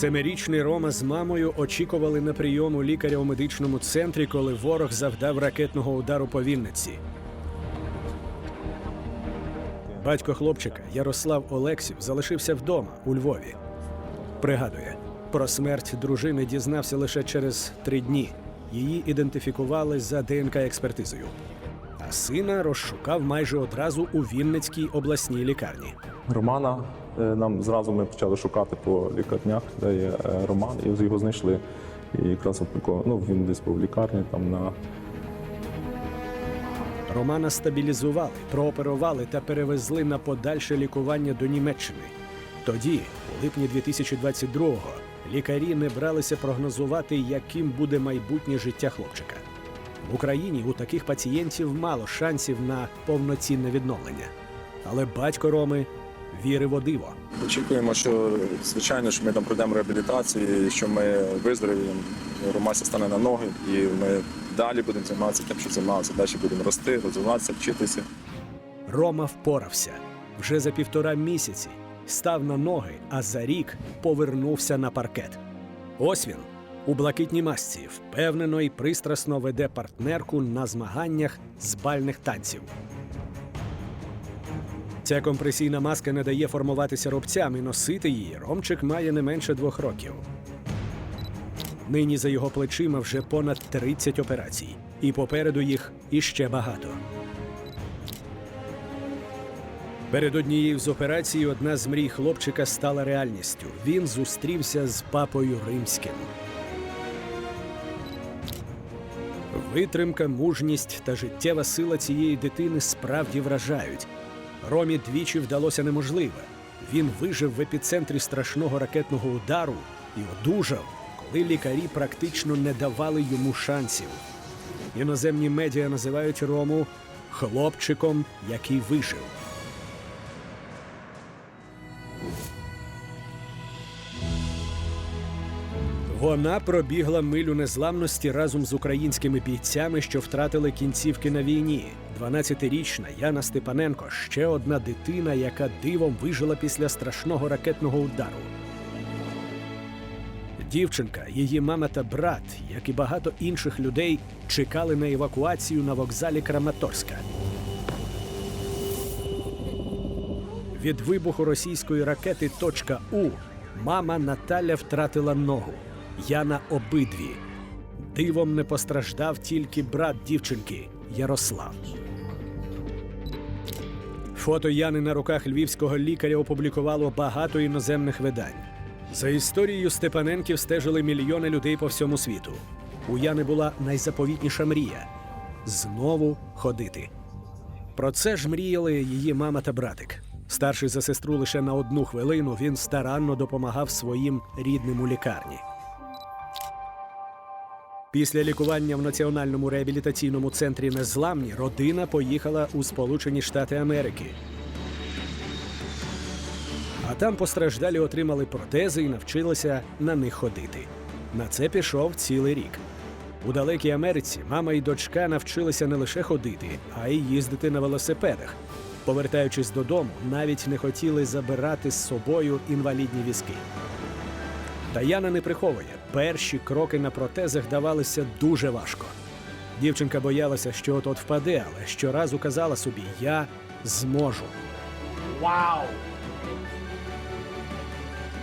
Семирічний Рома з мамою очікували на прийом у лікаря у медичному центрі, коли ворог завдав ракетного удару по Вінниці. Батько хлопчика Ярослав Олексів залишився вдома у Львові. Пригадує, про смерть дружини дізнався лише через три дні. Її ідентифікували за ДНК-експертизою. А сина розшукав майже одразу у Вінницькій обласній лікарні. Романа е, нам зразу ми почали шукати по лікарнях, де є е, Роман, і його знайшли. І якраз ну, він десь був в лікарні там на Романа стабілізували, прооперували та перевезли на подальше лікування до Німеччини. Тоді, у липні 2022-го, лікарі не бралися прогнозувати, яким буде майбутнє життя хлопчика. В Україні у таких пацієнтів мало шансів на повноцінне відновлення. Але батько Роми вірив у диво. Очікуємо, що звичайно, що ми там пройдемо реабілітацію, що ми виздоровіємо, Ромася стане на ноги, і ми далі будемо займатися тим, що займалися. Далі будемо рости, розвиватися, вчитися. Рома впорався вже за півтора місяці, став на ноги, а за рік повернувся на паркет. Ось він у блакитній масці впевнено і пристрасно веде партнерку на змаганнях з бальних танців. Ця компресійна маска не дає формуватися рубцям, і носити її Ромчик має не менше двох років. Нині за його плечима вже понад 30 операцій, і попереду їх іще багато. Перед однією з операцій одна з мрій хлопчика стала реальністю. Він зустрівся з папою римським. Витримка, мужність та життєва сила цієї дитини справді вражають. Ромі двічі вдалося неможливе. Він вижив в епіцентрі страшного ракетного удару і одужав, коли лікарі практично не давали йому шансів. Іноземні медіа називають Рому хлопчиком, який вижив. Вона пробігла милю незламності разом з українськими бійцями, що втратили кінцівки на війні. 12-річна Яна Степаненко ще одна дитина, яка дивом вижила після страшного ракетного удару. Дівчинка, її мама та брат, як і багато інших людей, чекали на евакуацію на вокзалі Краматорська. Від вибуху російської ракети «Точка У» мама Наталя втратила ногу. Яна обидві. Дивом не постраждав тільки брат дівчинки Ярослав. Фото Яни на руках львівського лікаря опублікувало багато іноземних видань. За історією Степаненків стежили мільйони людей по всьому світу. У Яни була найзаповітніша мрія знову ходити. Про це ж мріяли її мама та братик. Старший за сестру лише на одну хвилину він старанно допомагав своїм рідним у лікарні. Після лікування в Національному реабілітаційному центрі Незламні родина поїхала у Сполучені Штати Америки. А там постраждалі отримали протези і навчилися на них ходити. На це пішов цілий рік. У далекій Америці мама і дочка навчилися не лише ходити, а й їздити на велосипедах. Повертаючись додому, навіть не хотіли забирати з собою інвалідні візки. Та Яна не приховує, перші кроки на протезах давалися дуже важко. Дівчинка боялася, що от от впаде, але щоразу казала собі: Я зможу. Вау!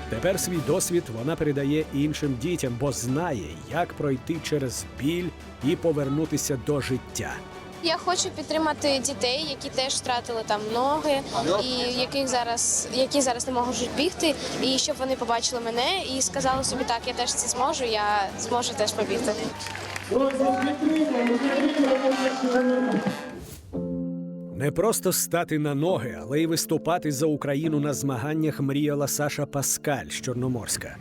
Тепер свій досвід вона передає іншим дітям, бо знає, як пройти через біль і повернутися до життя. Я хочу підтримати дітей, які теж втратили там ноги, і яких зараз які зараз не можуть бігти, і щоб вони побачили мене і сказали собі, так я теж це зможу, я зможу теж побігти. Не просто стати на ноги, але й виступати за Україну на змаганнях мріяла Саша Паскаль з Чорноморська.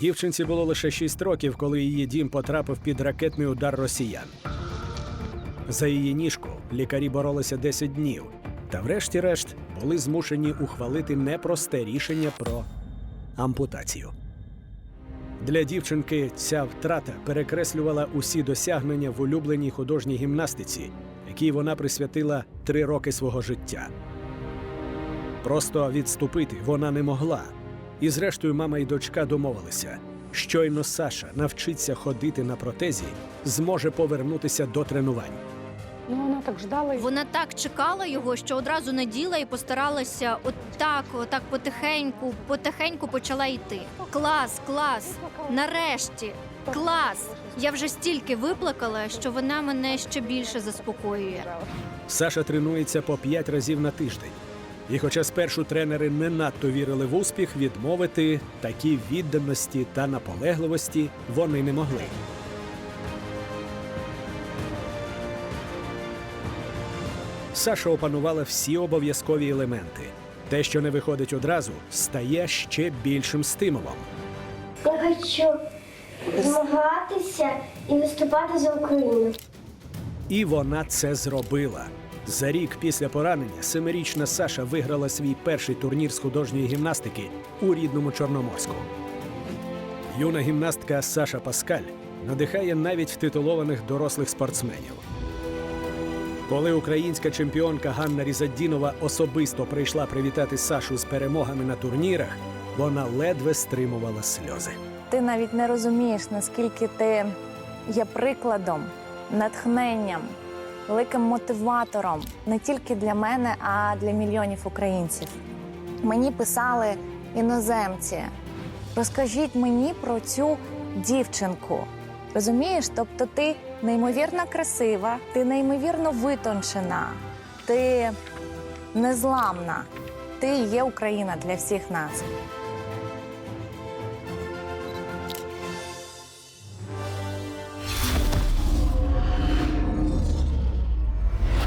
Дівчинці було лише 6 років, коли її дім потрапив під ракетний удар росіян. За її ніжку лікарі боролися 10 днів, та врешті-решт були змушені ухвалити непросте рішення про ампутацію. Для дівчинки ця втрата перекреслювала усі досягнення в улюбленій художній гімнастиці, якій вона присвятила три роки свого життя. Просто відступити вона не могла. І зрештою, мама і дочка домовилися. Щойно Саша навчиться ходити на протезі, зможе повернутися до тренувань. Ну, вона так ждала. Вона так чекала його, що одразу наділа і постаралася отак, отак потихеньку, потихеньку почала йти. Клас, клас! Нарешті, клас! Я вже стільки виплакала, що вона мене ще більше заспокоює. Саша тренується по п'ять разів на тиждень. І хоча спершу тренери не надто вірили в успіх, відмовити такі відданості та наполегливості вони не могли. Саша опанувала всі обов'язкові елементи. Те, що не виходить одразу, стає ще більшим стимулом. Я хочу змагатися і виступати за Україну. І вона це зробила. За рік після поранення семирічна Саша виграла свій перший турнір з художньої гімнастики у рідному Чорноморську. Юна гімнастка Саша Паскаль надихає навіть титулованих дорослих спортсменів. Коли українська чемпіонка Ганна Різаддінова особисто прийшла привітати Сашу з перемогами на турнірах, вона ледве стримувала сльози. Ти навіть не розумієш, наскільки ти є прикладом, натхненням, великим мотиватором не тільки для мене, а для мільйонів українців. Мені писали іноземці. Розкажіть мені про цю дівчинку. Розумієш? Тобто ти неймовірно красива, ти неймовірно витончена, ти незламна. Ти є Україна для всіх нас.